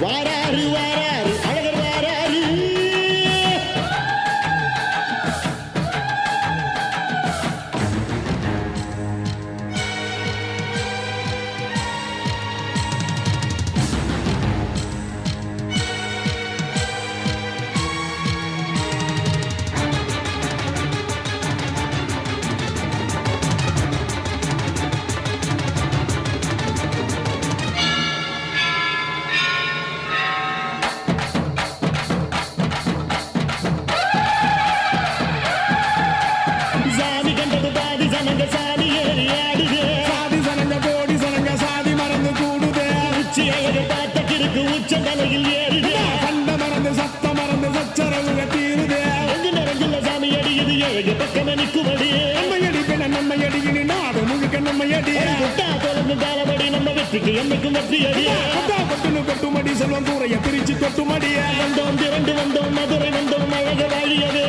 Why? உச்சந்தலையில் ஏறுதே. கண்ட மறந்து சத்த மறந்து சச்சரவுக தீருதே. அங்கு நிறைஞ்சுள்ள சாமி அடியுது? ஏழு பக்கம் நிற்குமடி நம்மையடி பின்ன நம்மையடி இனி நாடு முழுக்க நம்மையடி. கொட்டா தொடர்ந்து தாளபடி நம்ம வெற்றிக்கு என்னைக்கும் வெற்றி அடியே கொட்டா கொட்டுனு கொட்டுமடி செல்வம் கூரைய பிரிச்சு கொட்டுமடிய வந்தோம் திரண்டு வந்தோம் மதுரை வந்தோம் அழக வாழியவே